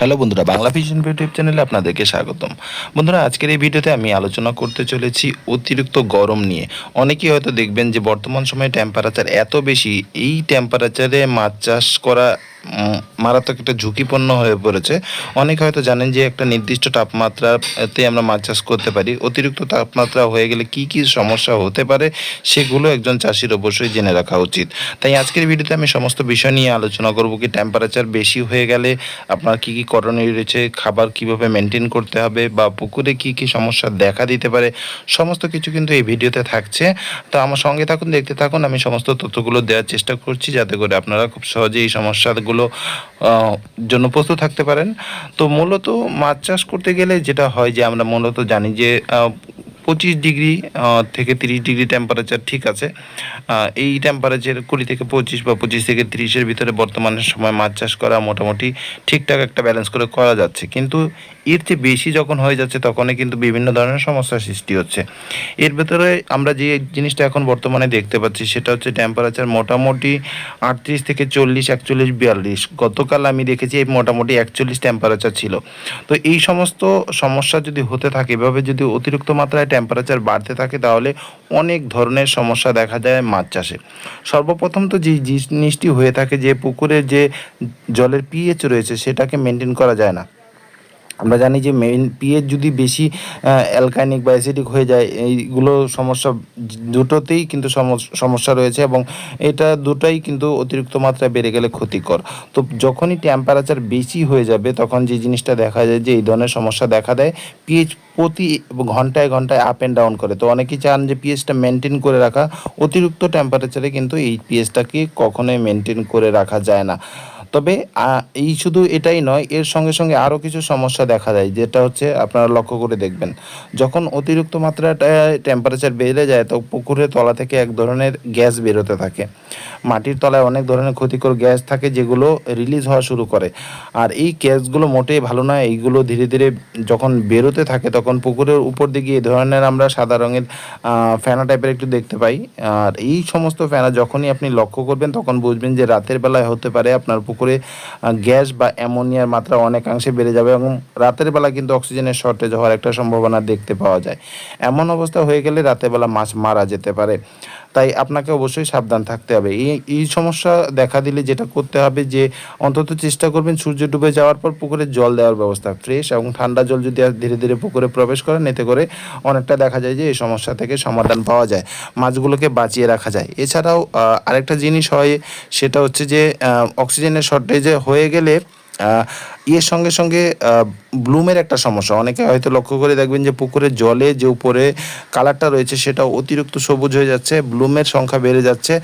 Hello বন্ধুরা, Bangla vision YouTube চ্যানেলে আপনাদেরকে স্বাগতম। বন্ধুরা, আজকের এই ভিডিওতে আমি আলোচনা করতে চলেছি অতিরিক্ত গরম নিয়ে। অনেকেই হয়তো দেখবেন যে বর্তমান সময়ে টেম্পারেচার এত বেশি, এই টেম্পারেচারে মাছ চাষ করা মারাত্মক একটা ঝুঁকিপূর্ণ হয়ে পড়েছে। অনেকে হয়তো জানেন যে একটা নির্দিষ্ট তাপমাত্রাতে আমরা মাছ চাষ করতে পারি। অতিরিক্ত তাপমাত্রা হয়ে গেলে কি কি সমস্যা হতে পারে সেগুলো একজন চাষির অবশ্যই জেনে রাখা উচিত। তাই আজকের ভিডিওতে আমি সমস্ত বিষয় নিয়ে আলোচনা করব কি টেম্পারেচার বেশি হয়ে গেলে আপনার কি কি করণীয় রয়েছে, খাবার কীভাবে মেনটেন করতে হবে বা পুকুরে কি কি সমস্যা দেখা দিতে পারে, সমস্ত কিছু কিন্তু এই ভিডিওতে থাকছে। তো আমার সঙ্গে থাকুন, দেখতে থাকুন, আমি সমস্ত তথ্যগুলো দেওয়ার চেষ্টা করছি যাতে করে আপনারা খুব সহজে এই সমস্যাগুলো জন্য প্রস্তুত থাকতে পারেন। তো মূলত মাছ চাষ করতে গেলে যেটা হয় যে আমরা মূলত জানি যে পঁচিশ ডিগ্রি থেকে তিরিশ ডিগ্রি টেম্পারেচার ঠিক আছে। এই টেম্পারেচার কুড়ি থেকে পঁচিশ বা পঁচিশ থেকে তিরিশের ভিতরে বর্তমানের সময় মাছ চাষ করা মোটামুটি ঠিকঠাক একটা ব্যালেন্স করে করা যাচ্ছে। কিন্তু এর চেয়ে বেশি যখন হয়ে যাচ্ছে, তখনই কিন্তু বিভিন্ন ধরনের সমস্যার সৃষ্টি হচ্ছে। এর ভেতরে আমরা যে জিনিসটা এখন বর্তমানে দেখতে পাচ্ছি, সেটা হচ্ছে টেম্পারেচার মোটামুটি আটত্রিশ থেকে চল্লিশ, একচল্লিশ, বিয়াল্লিশ। গতকাল আমি দেখেছি এই মোটামুটি একচল্লিশ টেম্পারেচার ছিল। তো এই সমস্ত সমস্যা যদি হতে থাকে, এভাবে যদি অতিরিক্ত মাত্রায় টেম্পারেচার বাড়তে থাকে, তাহলে অনেক ধরনের সমস্যা দেখা যায় মাছ চাষে। সর্বপ্রথম তো যে জিনিসটি হয়ে থাকে, যে পুকুরে যে জলের পিএইচ রয়েছে, সেটাকে মেনটেন করা যায় না। আমরা জানি যে মেইন পিএইচ যদি বেশি অ্যালকাইনিক বা অ্যাসিডিক হয়ে যায়, এইগুলো সমস্যা দুটোতেই কিন্তু সমস- সমস্যা রয়েছে এবং এটা দুটোই কিন্তু অতিরিক্ত মাত্রায় বেড়ে গেলে ক্ষতিকর। তো যখনই টেম্পারেচার বেশি হয়ে যাবে, তখন যে জিনিসটা দেখা যায় যে এই ধরনের সমস্যা দেখা দেয় পিএইচ প্রতি ঘন্টায় ঘন্টায় আপ অ্যান্ড ডাউন করে। তো অনেকেই চান যে পিএইচটা মেনটেন করে রাখা, অতিরিক্ত টেম্পারেচারে কিন্তু এই পিএইচটাকে কখনোই মেনটেন করে রাখা যায় না। তবে এই শুধু এটাই নয়, এর সঙ্গে সঙ্গে আরও কিছু সমস্যা দেখা যায় যেটা হচ্ছে আপনারা লক্ষ্য করে দেখবেন। যখন অতিরিক্ত মাত্রাটায় টেম্পারেচার বেড়ে যায়, তো পুকুরের তলা থেকে এক ধরনের গ্যাস বেরোতে থাকে। মাটির তলায় অনেক ধরনের ক্ষতিকর গ্যাস থাকে, যেগুলো রিলিজ হওয়া শুরু করে। আর এই গ্যাসগুলো মোটেই ভালো নয়, এইগুলো ধীরে ধীরে যখন বেরোতে থাকে, তখন পুকুরের উপর দিকে এই ধরনের আমরা সাদা রঙের ফেনা টাইপের একটু দেখতে পাই। আর এই সমস্ত ফেনা যখনই আপনি লক্ষ্য করবেন, তখন বুঝবেন যে রাতের বেলায় হতে পারে আপনার পুকুরে আহ, গ্যাস বা অ্যামোনিয়ার মাত্রা অনেকাংশে বেড়ে যাবে এবং রাতের বেলা কিন্তু অক্সিজেনের শর্টেজ হওয়ার একটা সম্ভাবনা দেখতে পাওয়া যায়। এমন অবস্থা হয়ে গেলে রাতের বেলা মাছ মারা যেতে পারে। তাই আপনাকে অবশ্যই সাবধান থাকতে হবে। এই এই সমস্যা দেখা দিলে যেটা করতে হবে যে, অন্তত চেষ্টা করবেন সূর্য ডুবে যাওয়ার পর পুকুরে জল দেওয়ার ব্যবস্থা, ফ্রেশ এবং ঠান্ডা জল যদি ধীরে ধীরে পুকুরে প্রবেশ করেন, এতে করে অনেকটা দেখা যায় যে, এই সমস্যা থেকে সমাধান পাওয়া যায়, মাছগুলোকে বাঁচিয়ে রাখা যায়। এছাড়াও আরেকটা জিনিস হয়, সেটা হচ্ছে যে অক্সিজেনের শর্টেজে হয়ে গেলে আহ, ইয়ের সঙ্গে সঙ্গে ব্লুমের একটা সমস্যা। অনেকে হয়তো লক্ষ্য করে দেখবেন যে পুকুরের জলে যে উপরে কালারটা রয়েছে সেটা অতিরিক্ত সবুজ হয়ে যাচ্ছে ব্লুমের সংখ্যা বেড়ে যাচ্ছে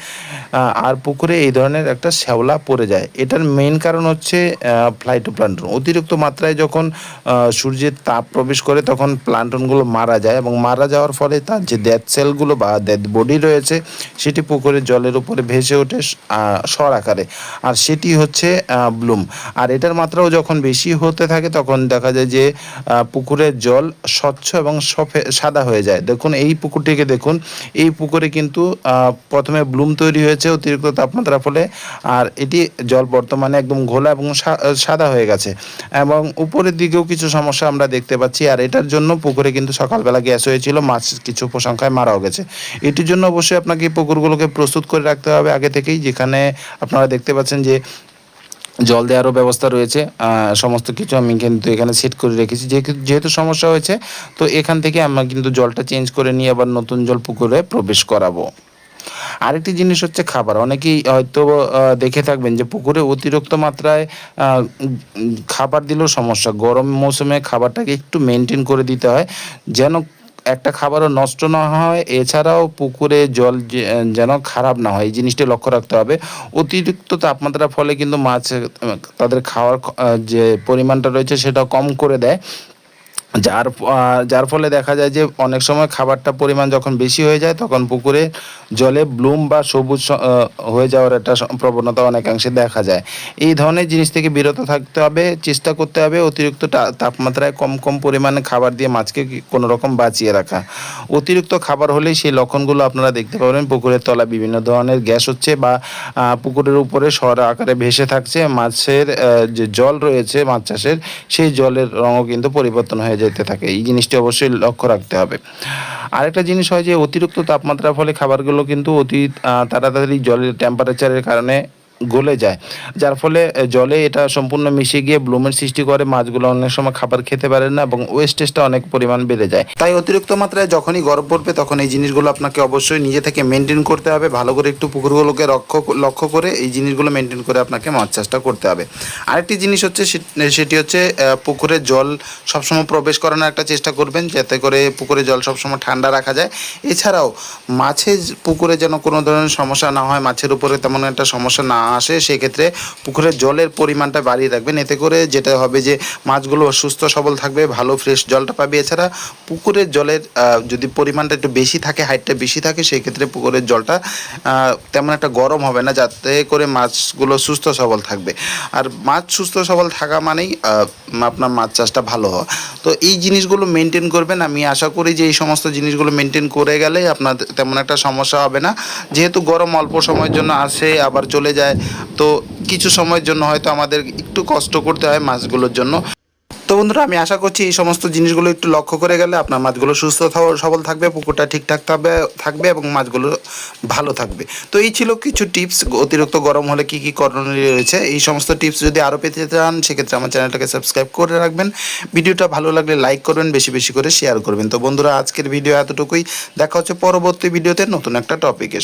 আর পুকুরে এই ধরনের একটা শ্যাওলা পড়ে যায়। এটার মেইন কারণ হচ্ছে ফ্লাইটো ফ্লাইটোপ্লান্টন অতিরিক্ত মাত্রায় যখন সূর্যের তাপ প্রবেশ করে তখন প্লান্টনগুলো মারা যায় এবং মারা যাওয়ার ফলে তার যে ডেথ সেলগুলো বা ডেথ বডি রয়েছে সেটি পুকুরের জলের উপরে ভেসে ওঠে স্বর আকারে। আর সেটি হচ্ছে ব্লুম। আর এটার মাত্রাও যখন বেশি হতে থাকে, তখন দেখা যায় যে পুকুরের জল স্বচ্ছ এবং সাদা হয়ে যায়। দেখুন, এই পুকুরটিকে দেখুন। এই পুকুরে কিন্তু প্রথমে ব্লুম তৈরি হয়েছে, অতিরিক্ত তাপমাত্রার ফলে। আর এটি জল বর্তমানে একদম ঘোলা এবং সাদা হয়ে গেছে। এবং উপরের দিকেও কিছু সমস্যা আমরা দেখতে পাচ্ছি। আর এটার জন্য পুকুরে কিন্তু সকালবেলা গ্যাস হয়েছিল, মাছ কিছু সংখ্যায় মারাও গেছে। এটির জন্য অবশ্যই আপনাকে পুকুরগুলোকে প্রস্তুত করে রাখতে হবে। আগে থেকেই যেখানে আপনারা দেখতে পাচ্ছেন যে জল দেওয়ারও ব্যবস্থা রয়েছে সমস্ত কিছু আমি কিন্তু এখানে সেট করে রেখেছি। যেহেতু সমস্যা হয়েছে, তো এখান থেকে আমরা কিন্তু জলটা চেঞ্জ করে নিয়ে আবার নতুন জল পুকুরে প্রবেশ করাবো। আরেকটি জিনিস হচ্ছে খাবার। অনেকেই হয়তো দেখে থাকবেন যে পুকুরে অতিরিক্ত মাত্রায় খাবার দিলেও সমস্যা। গরম মৌসুমে খাবারটাকে একটু মেনটেন করে দিতে হয়, যেন একটা খাবারও নষ্ট না হয়, এছাড়াও পুকুরে জল যেন খারাপ না হয়, এই জিনিসটি লক্ষ্য রাখতে হবে। অতিরিক্ত তাপমাত্রার ফলে কিন্তু মাছ, তাদের খাওয়ার যে পরিমাণটা রয়েছে সেটা কম করে দেয়। যার যার ফলে দেখা যায় যে অনেক সময় খাবারটা পরিমাণ যখন বেশি হয়ে যায়, তখন পুকুরে জলে ব্লুম বা সবুজ হয়ে যাওয়ার একটা প্রবণতা অনেকাংশে দেখা যায়। এই ধরনের জিনিস থেকে বিরত থাকতে হবে, চেষ্টা করতে হবে অতিরিক্ত তাপমাত্রায় কম কম পরিমাণে খাবার দিয়ে মাছকে কোনো রকম বাঁচিয়ে রাখা। অতিরিক্ত খাবার হলেই সেই লক্ষণগুলো আপনারা দেখতে পাবেন। পুকুরের তলা বিভিন্ন ধরনের গ্যাস হচ্ছে বা পুকুরের উপরে সর আকারে ভেসে থাকছে। মাছের যে জল রয়েছে মাছ চাষের, সেই জলের রঙও কিন্তু পরিবর্তন হয়ে যেতে থাকে। এই জিনিসটি অবশ্যই লক্ষ্য রাখতে হবে। আরেকটা জিনিস হয় যে, অতিরিক্ত তাপমাত্রার ফলে খাবারগুলো কিন্তু অতি তাড়াতাড়ি জলের টেম্পারেচারের কারণে গলে যায়। যার ফলে জলে এটা সম্পূর্ণ মিশে গিয়ে ব্লুমের সৃষ্টি করে, মাছগুলো অনেক সময় খাবার খেতে পারে না এবং ওয়েস্টেজটা অনেক পরিমাণ বেড়ে যায়। তাই অতিরিক্ত মাত্রায় যখনই গরম পড়বে, তখন এই জিনিসগুলো আপনাকে অবশ্যই নিজে থেকে মেনটেন করতে হবে। ভালো করে একটু পুকুরগুলোকে লক্ষ্য লক্ষ্য করে এই জিনিসগুলো মেনটেন করে আপনাকে মাছ চাষটা করতে হবে। আরেকটি জিনিস হচ্ছে সেটি হচ্ছে পুকুরে জল সবসময় প্রবেশ করানোর একটা চেষ্টা করবেন, যাতে করে পুকুরে জল সবসময় ঠান্ডা রাখা যায়। এছাড়াও, মাছের পুকুরে যেন কোনো ধরনের সমস্যা না হয়, মাছের উপরে তেমন একটা সমস্যা না আসে, সেক্ষেত্রে পুকুরের জলের পরিমাণটা বাড়িয়ে রাখবেন। এতে করে যেটা হবে যে মাছগুলো সুস্থ, সবল থাকবে, ভালো, ফ্রেশ জলটা পাবে। এছাড়া পুকুরের জলের যদি পরিমাণটা একটু বেশি থাকে, হাইটটা বেশি থাকে সেই ক্ষেত্রে পুকুরের জলটা তেমন একটা গরম হবে না, যাতে করে মাছগুলো সুস্থ, সবল থাকবে। আর মাছ সুস্থ, সবল থাকা মানেই আপনার মাছ চাষটা ভালো হওয়া। তো এই জিনিসগুলো মেনটেন করবেন। আমি আশা করি যে এই সমস্ত জিনিসগুলো মেনটেন করে গেলে আপনার তেমন একটা সমস্যা হবে না। যেহেতু গরম অল্প সময়ের জন্য আসে, আবার চলে যায় তো কিছু সময়ের জন্য হয়তো আমাদের একটু কষ্ট করতে হয় মাছগুলোর জন্য। তো বন্ধুরা, আমি আশা করছি এই সমস্ত জিনিসগুলো একটু লক্ষ্য করে গেলে আপনার মাছগুলো সুস্থ সবল থাকবে, পুকুরটা ঠিকঠাক থাকবে থাকবে এবং মাছগুলো ভালো থাকবে। তো এই ছিল কিছু টিপস, অতিরিক্ত গরম হলে কি কি করণীয় রয়েছে? এই সমস্ত টিপস যদি আরও পেতে চান, সেক্ষেত্রে আমার চ্যানেলটাকে সাবস্ক্রাইব করে রাখবেন। ভিডিওটা ভালো লাগলে লাইক করবেন, বেশি বেশি করে শেয়ার করবেন। তো বন্ধুরা, আজকের ভিডিও এতটুকুই। দেখা হচ্ছে পরবর্তী ভিডিওতে নতুন একটা টপিকে।